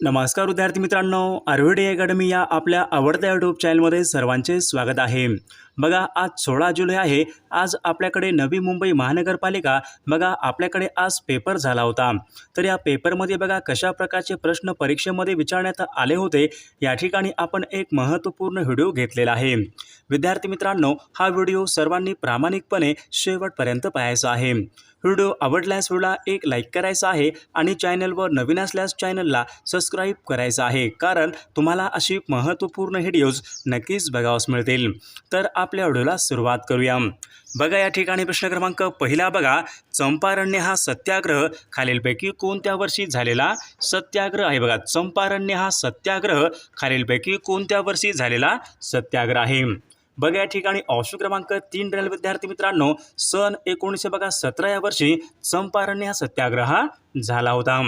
नमस्कार विद्यार्थी मित्रांनो आयुर्वेद अकॅडमी या आपल्या आवडत्या यूट्यूब चॅनलमध्ये सर्वांचे स्वागत आहे. बघा आज सोळा जुलै आहे. आज आपल्याकडे नवी मुंबई महानगरपालिका बघा आपल्याकडे आज पेपर झाला होता. तर या पेपरमध्ये बघा कशा प्रकारचे प्रश्न परीक्षेमध्ये विचारण्यात आले होते या ठिकाणी आपण एक महत्त्वपूर्ण व्हिडिओ घेतलेला आहे. विद्यार्थी मित्रांनो हा व्हिडिओ सर्वांनी प्रामाणिकपणे शेवटपर्यंत पाहायचा आहे. व्हिडिओ आवडल्यास व्हिडिओला एक लाईक करायचा आहे आणि चॅनलवर नवीन असल्यास चॅनलला सबस्क्राईब करायचं आहे. कारण तुम्हाला अशी महत्त्वपूर्ण व्हिडिओज नक्कीच बघावास मिळतील. तर आपल्या व्हिडिओला सुरुवात करूया. बघा या ठिकाणी प्रश्न क्रमांक पहिला बघा. चंपारण्य हा सत्याग्रह. खालीलपैकी कोणत्या वर्षी झालेला सत्याग्रह आहे? बघा चंपारण्य हा सत्याग्रह. खालीलपैकी कोणत्या वर्षी झालेला सत्याग्रह आहे? बघा या ठिकाणी ऑप्शन क्रमांक तीन रेल विद्यार्थी मित्रांनो सन एकोणीसशे बघा सतरा या वर्षी चंपारण्य हा सत्याग्रह हा झाला होता.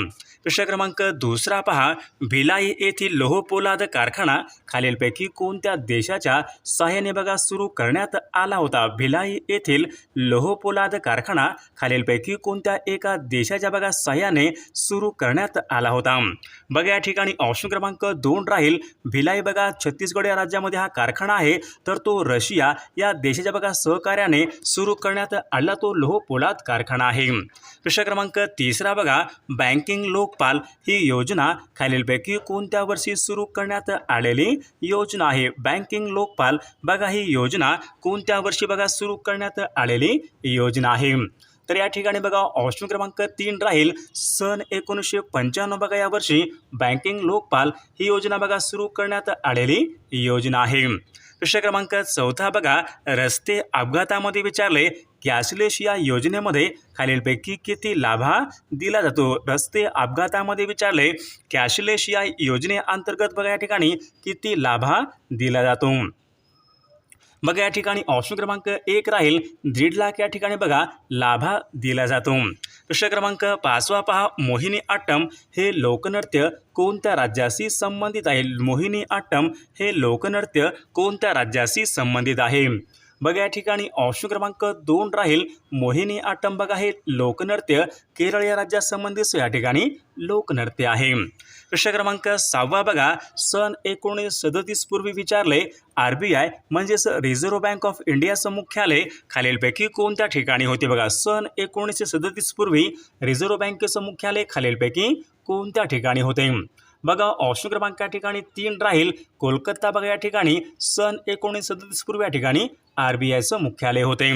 प्रश्न क्रमांक दुसरा पहा. भिलाई येथील लोहपोलाद कारखाना खालीलपैकी कोणत्या देशाच्या सहाय्याने बघा सुरू करण्यात आला होता? भिलाई येथील लोहपोलाद कारखाना खालीलपैकी कोणत्या एका देशाच्या बघा सहाय्याने सुरू करण्यात आला होता? बघा या ठिकाणी ऑप्शन क्रमांक दोन राहील. भिलाई बघा छत्तीसगड या राज्यामध्ये हा कारखाना आहे तर तो रशिया या देशाच्या बघा सहकार्याने सुरू करण्यात आला तो लोहपोलाद कारखाना आहे. प्रश्न क्रमांक तिसरा बघा. बँकिंग लोकपाल ही योजना खालीलपैकी कोणत्या वर्षी सुरू करण्यात आलेली योजना आहे? बँकिंग लोकपाल बघा ही योजना कोणत्या वर्षी बघा सुरू करण्यात आलेली योजना आहे? तर या ठिकाणी बघा ऑप्शन क्रमांक तीन राहील. सन एकोणीसशे पंच्याण्णव बघा या वर्षी बँकिंग लोकपाल ही योजना बघा सुरू करण्यात आलेली योजना आहे. प्रश्न क्रमांक चौथा बघा रस्ते अपघातामध्ये विचारले. कॅशलेस या योजनेमध्ये खालीलपैकी किती लाभा दिला जातो? रस्ते अपघातामध्ये विचारले कॅशलेस या योजनेअंतर्गत बघा या ठिकाणी किती लाभा दिला जातो? बघा या ठिकाणी ऑप्शन क्रमांक एक राहील. दीड लाख या ठिकाणी बघा लाभा दिला जातो. प्रश्न क्रमांक पाचवा पहा. मोहिनी आट्टम हे लोकनृत्य कोणत्या राज्याशी संबंधित आहे? मोहिनी आट्टम हे लोकनृत्य कोणत्या राज्याशी संबंधित आहे? बघा या ठिकाणी ऑप्शन क्रमांक दोन राहील मोहिनी आट्टम बघा हे लोकनृत्य. केरळ या राज्यासंबंधित या ठिकाणी लोकनृत्य आहे. प्रश्न क्रमांक सहावा बघा सन एकोणीस सदतीस पूर्वी विचारले आर बी आय म्हणजेच रिझर्व्ह बँक ऑफ इंडियाचं मुख्यालय खालीलपैकी कोणत्या ठिकाणी होते बघा? सन एकोणीसशे सदतीस पूर्वी रिझर्व्ह बँकेचं मुख्यालय खालीलपैकी कोणत्या ठिकाणी होते? बघा ऑप्शन क्रमांक या ठिकाणी तीन राहील कोलकाता बघा या ठिकाणी सन एकोणीस सदतीस पूर्वी या ठिकाणी आर बी आयचं मुख्यालय होते.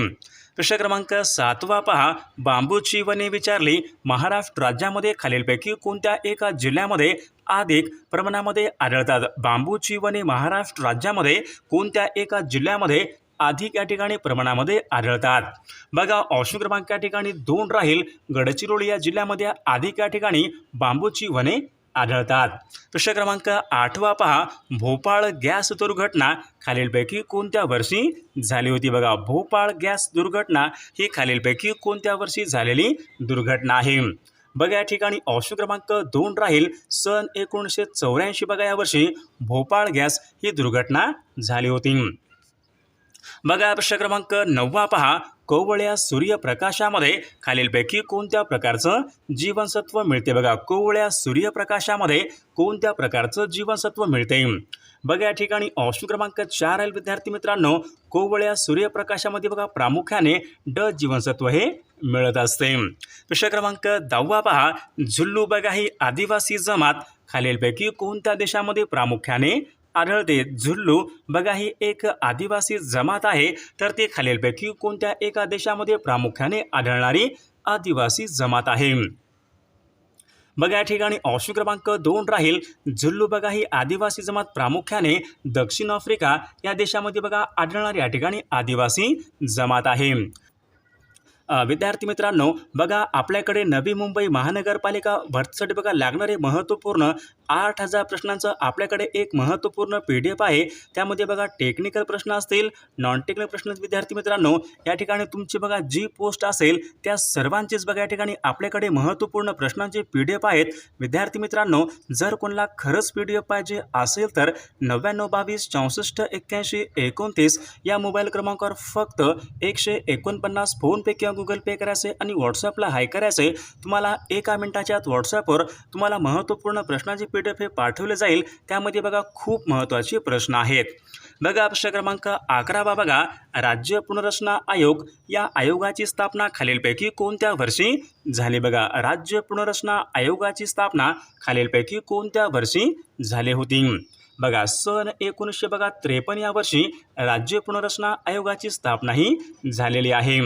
प्रश्न क्रमांक सातवा पहा. बांबूची वने विचारली महाराष्ट्र राज्यामध्ये खालीलपैकी कोणत्या एका जिल्ह्यामध्ये अधिक प्रमाणामध्ये आढळतात? बांबूची वने महाराष्ट्र राज्यामध्ये कोणत्या एका जिल्ह्यामध्ये अधिक या ठिकाणी प्रमाणामध्ये आढळतात? बघा ऑप्शन क्रमांक या ठिकाणी दोन राहील. गडचिरोली या जिल्ह्यामध्ये अधिक या ठिकाणी बांबूची वने आढळतात. प्रश्न क्रमांक आठवा पहा. भोपाळ गॅस दुर्घटना खालीलपैकी कोणत्या वर्षी झाली होती? बघा भोपाळ गॅस दुर्घटना ही खालीलपैकी कोणत्या वर्षी झालेली दुर्घटना आहे? बघा या ठिकाणी ऑप्शन क्रमांक दोन राहील. सन एकोणीसशे चौऱ्याऐंशी बघा या वर्षी भोपाळ गॅस ही दुर्घटना झाली होती. बघा प्रश्न क्रमांक नववा पहा. कोवळ्या सूर्यप्रकाशामध्ये खालीलपैकी कोणत्या प्रकारचं जीवनसत्व मिळते? बघा कोवळ्या सूर्यप्रकाशामध्ये कोणत्या प्रकारचं जीवनसत्व मिळते? बघा या ठिकाणी ऑप्शन क्रमांक चार आहे विद्यार्थी मित्रांनो. कोवळ्या सूर्यप्रकाशामध्ये बघा प्रामुख्याने ड जीवनसत्व हे मिळत असते. प्रश्न क्रमांक दहावा पहा. झुल्लू बघा ही आदिवासी जमात खालीलपैकी कोणत्या देशामध्ये प्रामुख्याने आढळते. झुल्लू बघा ही एक आदिवासी जमात आहे तर ते खालीलपैकी कोणत्या एका देशामध्ये प्रामुख्याने आढळणारी आदिवासी जमात आहे? बघा या ठिकाणी ऑप्शन क्रमांक दोन राहील. झुल्लू बघा ही आदिवासी जमात प्रामुख्याने दक्षिण आफ्रिका या देशामध्ये बघा आढळणारी या ठिकाणी आदिवासी जमात आहे. विद्यार्थी मित्रांनो बघा आपल्याकडे नवी मुंबई महानगरपालिका भरतीसाठी बघा लागणारे महत्त्वपूर्ण आठ हजार प्रश्नांचं आपल्याकडे एक महत्त्वपूर्ण पी डी एफ आहे. त्यामध्ये बघा टेक्निकल प्रश्न असतील नॉन टेक्निकल प्रश्न विद्यार्थी मित्रांनो या ठिकाणी तुमची बघा जी पोस्ट असेल त्या सर्वांचीच बघा या ठिकाणी आपल्याकडे महत्त्वपूर्ण प्रश्नांचे पी डी एफ आहेत. विद्यार्थी मित्रांनो जर कोणाला खरंच पी डी एफ पाहिजे असेल तर नव्याण्णव बावीस चौसष्ट एक्क्याऐंशी एकोणतीस या मोबाईल क्रमांकावर फक्त एकशे एकोणपन्नास फोनपे किंवा गुगल पे करायचे आणि व्हॉट्सअपला हाय करायचे. तुम्हाला एका मिनिटाच्या आत व्हॉट्सअपवर तुम्हाला महत्त्वपूर्ण प्रश्नांची पी पी डी एफ हे पाठवले जाईल त्यामध्ये बघा खूप महत्त्वाचे प्रश्न आहेत. बघा प्रश्न क्रमांक अकरावा बघा. राज्य पुनर्रचना आयोग या आयोगाची स्थापना खालीलपैकी कोणत्या वर्षी झाली बघा? राज्य पुनर्रचना आयोगाची स्थापना खालीलपैकी कोणत्या वर्षी झाली होती? बघा सन एकोणीसशे बघा त्रेपन्न या वर्षी राज्य पुनर्रचना आयोगाची स्थापनाही झालेली आहे.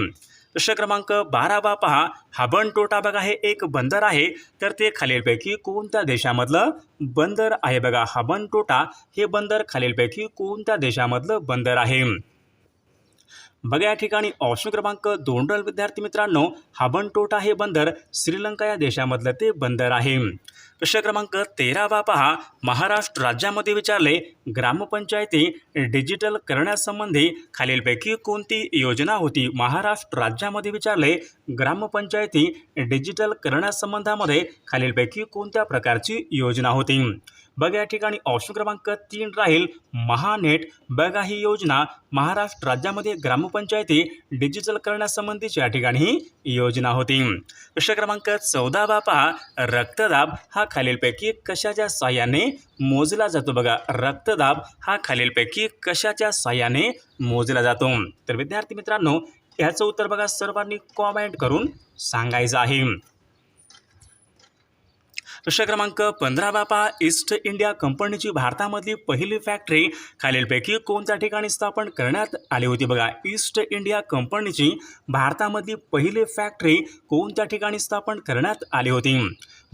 प्रश्न क्रमांक बारा बा पहा हाबनटोटा बघा हे एक बंदर आहे. तर ते खालीलपैकी कोणत्या देशामधलं बंदर आहे बघा? हाबनटोटा हे बंदर खालीलपैकी कोणत्या देशामधलं बंदर आहे? बघा या ठिकाणी ऑप्शन क्रमांक दोनडल विद्यार्थी मित्रांनो हाबनटोटा हे बंदर श्रीलंका या देशामधलं ते बंदर आहे. प्रश्न क्रमांक तेरावा पहा. महाराष्ट्र राज्यामध्ये विचारले ग्रामपंचायती डिजिटल करण्यासंबंधी खालीलपैकी कोणती योजना होती? महाराष्ट्र राज्यामध्ये विचारले ग्रामपंचायती डिजिटल करण्यासंबंधामध्ये खालीलपैकी कोणत्या प्रकारची योजना होती? बघा या ठिकाणी ऑप्शन क्रमांक तीन राहील महानेट. बघा ही योजना महाराष्ट्र राज्यामध्ये ग्रामपंचायती डिजिटल करण्यासंबंधीची या ठिकाणी ही योजना होती. प्रश्न क्रमांक चौदा बापा रक्तदाब हा खालीलपैकी कशाच्या साह्याने मोजला जातो? बघा रक्तदाब हा खालीलपैकी कशाच्या साह्याने मोजला जातो? तर विद्यार्थी मित्रांनो याचं उत्तर बघा सर्वांनी कॉमेंट करून सांगायचं आहे. प्रश्न क्रमांक पंधरा बापा ईस्ट इंडिया कंपनीची भारतामधली पहिली फॅक्टरी. खालीलपैकी कोणत्या ठिकाणी स्थापन करण्यात आली होती? बघा ईस्ट इंडिया कंपनीची भारतामधली पहिली फॅक्टरी कोणत्या ठिकाणी स्थापन करण्यात आली होती?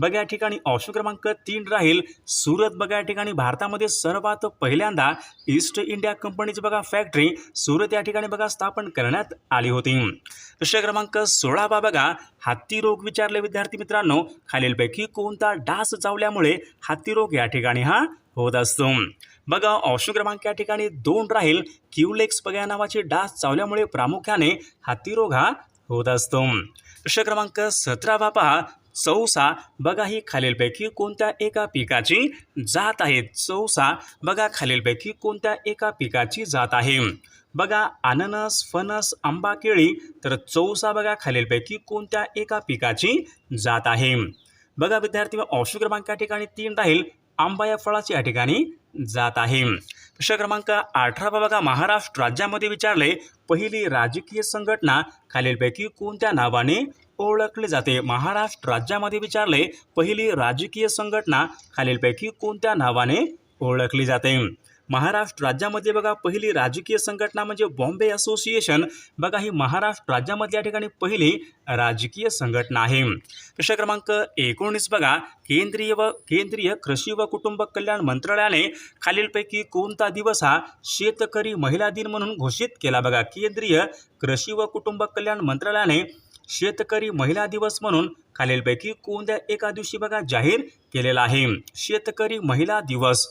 बघा या ठिकाणी ऑप्शन क्रमांक तीन राहील. सुरत बघा या ठिकाणी भारतामध्ये सर्वात पहिल्यांदा ईस्ट इंडिया कंपनीची बघा फॅक्टरी सुरत या ठिकाणी बघा स्थापन करण्यात आली होती. प्रश्न क्रमांक सोळावा बघा हत्ती रोग विचारले विद्यार्थी मित्रांनो खालीलपैकी कोणता डास चावल्यामुळे हत्ती रोग या ठिकाणी हा होत असतो. बघा ऑप्शन क्रमांक या ठिकाणी दोन राहील. क्युलेक्स बघा नावाची डास चावल्यामुळे प्रामुख्याने हत्ती रोग हा होत असतो. प्रश्न क्रमांक सतरावा पहा चौसा बघा ही खालीलपैकी कोणत्या एका पिकाची जात आहे. चौसा बघा खालीलपैकी कोणत्या एका पिकाची जात आहे. बघा अननस फणस आंबा केळी तर चौसा बघा खालीलपैकी कोणत्या एका पिकाची जात आहे. बघा विद्यार्थी ऑप्शन क्रमांक या ठिकाणी तीन राहील. आंबा या फळाची या ठिकाणी जात आहे. प्रश्न क्रमांक अठरावा बघा महाराष्ट्र राज्यामध्ये विचारले पहिली राजकीय संघटना खालीलपैकी कोणत्या नावाने ओळखले जाते? महाराष्ट्र राज्यामध्ये विचारले पहिली राजकीय संघटना खालीलपैकी कोणत्या नावाने ओळखली जाते? महाराष्ट्र राज्यामध्ये बघा पहिली राजकीय संघटना म्हणजे बॉम्बे असोसिएशन. बघा ही महाराष्ट्र राज्यामध्ये या ठिकाणी पहिली राजकीय संघटना आहे. प्रश्न क्रमांक एकोणीस बघा केंद्रीय व केंद्रीय कृषी व कुटुंब कल्याण मंत्रालयाने खालीलपैकी कोणता दिवस हा शेतकरी महिला दिन म्हणून घोषित केला बघा? केंद्रीय कृषी व कुटुंब कल्याण मंत्रालयाने शेतकरी महिला दिवस म्हणून खालीलपैकी कोणत्या एका दिवशी बघा जाहीर केलेला आहे? शेतकरी महिला दिवस.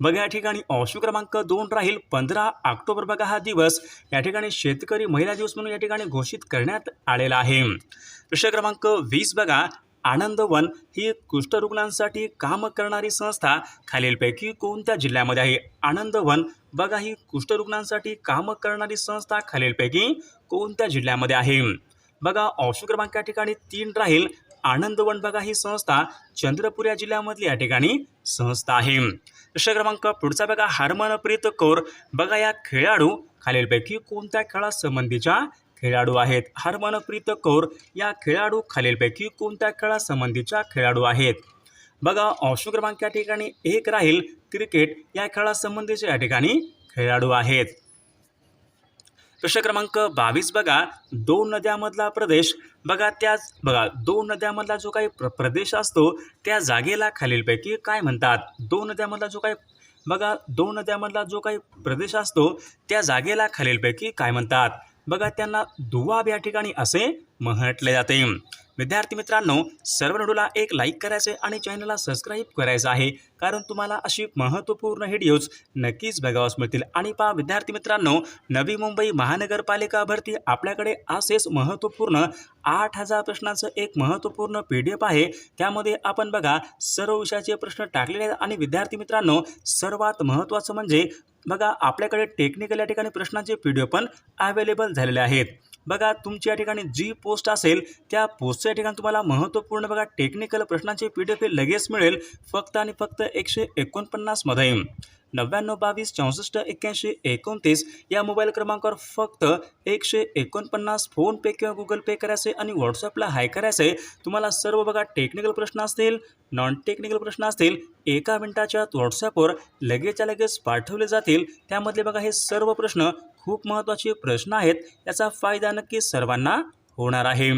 बघा या ठिकाणी ऑप्शन क्रमांक दोन राहील. पंधरा ऑक्टोबर बघा हा दिवस. या ठिकाणी शेतकरी महिला दिवस म्हणून या ठिकाणी घोषित करण्यात आलेला आहे. प्रश्न क्रमांक वीस बघा. आनंदवन ही कुष्ठरुग्णांसाठी काम करणारी संस्था खालीलपैकी कोणत्या जिल्ह्यामध्ये आहे? आनंदवन बघा ही कुष्ठरुग्णांसाठी काम करणारी संस्था खालीलपैकी कोणत्या जिल्ह्यामध्ये आहे? बघा ऑप्शन क्रमांक या ठिकाणी तीन राहील. आनंदवन बघा ही संस्था चंद्रपूर या जिल्ह्यामधली या ठिकाणी संस्था आहे. प्रश्न क्रमांक पुढचा बघा हरमनप्रीत कौर. बघा या खेळाडू खालीलपैकी कोणत्या खेळासंबंधीच्या खेळाडू आहेत? हरमनप्रीत कौर या खेळाडू खालीलपैकी कोणत्या खेळासंबंधीच्या खेळाडू आहेत? बघा ऑप्शन क्रमांक या ठिकाणी एक राहील. क्रिकेट या खेळासंबंधीचे या ठिकाणी खेळाडू आहेत. प्रश्न क्रमांक बावीस बघा. दोन नद्यामधला प्रदेश बघा त्याच बघा दोन नद्यामधला जो काही प्र प्रदेश असतो त्या जागेला खालीलपैकी काय म्हणतात? दोन नद्यामधला जो काही बघा दोन नद्यामधला जो काही प्रदेश असतो त्या जागेला खालीलपैकी काय म्हणतात? बघा त्यांना दुवाब या ठिकाणी असे म्हटले जाते. विद्यार्थी मित्रांनो सर्व व्हिडिओला एक लाईक करायचे आणि चॅनलला सबस्क्राईब करायचं आहे. कारण तुम्हाला अशी महत्त्वपूर्ण व्हिडिओज नक्कीच बघावास मिळतील. आणि पहा विद्यार्थी मित्रांनो नवी मुंबई महानगरपालिका भरती आपल्याकडे असेच महत्त्वपूर्ण आठ हजार प्रश्नांचं एक महत्त्वपूर्ण पी डी एफ आहे. त्यामध्ये आपण बघा सर्व विषयाचे प्रश्न टाकलेले आहेत. आणि विद्यार्थी मित्रांनो सर्वात महत्त्वाचं म्हणजे बघा आपल्याकडे टेक्निकल या ठिकाणी प्रश्नांचे पी डी एफ पण अवेलेबल झालेले आहेत. बघा तुमच्या ठिकाणी जी पोस्ट असेल त्या पोस्टच्या ठिकाणी तुम्हाला महत्त्वपूर्ण बघा टेक्निकल प्रश्नांचे पी डी एफ लगेच मिळेल फक्त आणि फक्त एकशे एकोणपन्नासमध्ये नव्याण्णव बावीस चौसष्ट एक्क्याऐंशी एकोणतीस या मोबाईल क्रमांकावर फक्त एकशे एकोणपन्नास फोनपे किंवा गुगल पे करायचे आणि व्हॉट्सअपला हाय करायचे. तुम्हाला सर्व बघा टेक्निकल प्रश्न असतील नॉन टेक्निकल प्रश्न असतील एका मिनिटाच्या व्हॉट्सॲपवर लगेचच्या लगेच पाठवले जातील. त्यामधले बघा हे सर्व प्रश्न खूप महत्त्वाचे प्रश्न आहेत. याचा फायदा नक्की सर्वांना होणार आहे.